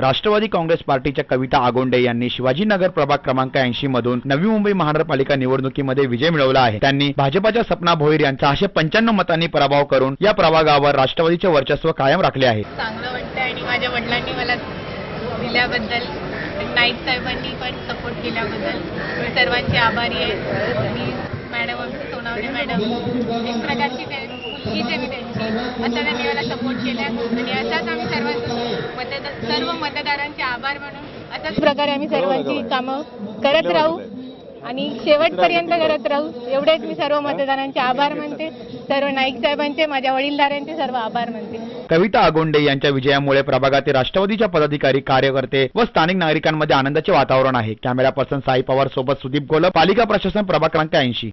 राष्ट्रवादी काँग्रेस पार्टीच्या कविता आगोंडे यांनी शिवाजीनगर प्रभाग क्रमांक ऐंशी मधून नवी मुंबई महानगरपालिका निवडणुकीमध्ये विजय मिळवला आहे. त्यांनी भाजपाच्या सपना भोईर यांचा सहाशे पंच्याण्णव मतांनी पराभव करून या प्रभागावर राष्ट्रवादीचे वर्चस्व कायम राखले आहे. चांगलं वाटतं आणि माझ्या वडिलांनी मला दिल्याबद्दल नाईक साहेबांनी पण सपोर्ट केल्याबद्दल. मी सर्वांचे आभारी आहे. आणि मॅडम आमची सोनावणे मॅडम एक प्रकारची मुलगीचे मी त्यांची. असं त्यांनी मला सपोर्ट केला आणि असाच आम्ही सर्वांचा सर्व मतदारांचे आभार मानून अशाच प्रकारे आम्ही सर्वांची कामं करत राहू आणि शेवटपर्यंत करत राहू. एवढेच मी सर्व मतदारांचे आभार मानते. सर्व नाईक साहेबांचे माझ्या वडीलधाऱ्यांचे सर्व आभार मानते. कविता आगोंडे यांच्या विजयामुळे प्रभागातील राष्ट्रवादीच्या पदाधिकारी कार्यकर्ते व स्थानिक नागरिकांमध्ये आनंदाचे वातावरण आहे. कॅमेरा पर्सन साई पवार सोबत सुदीप गोलप पालिका प्रशासन प्रभाग क्रमांक ऐंशी.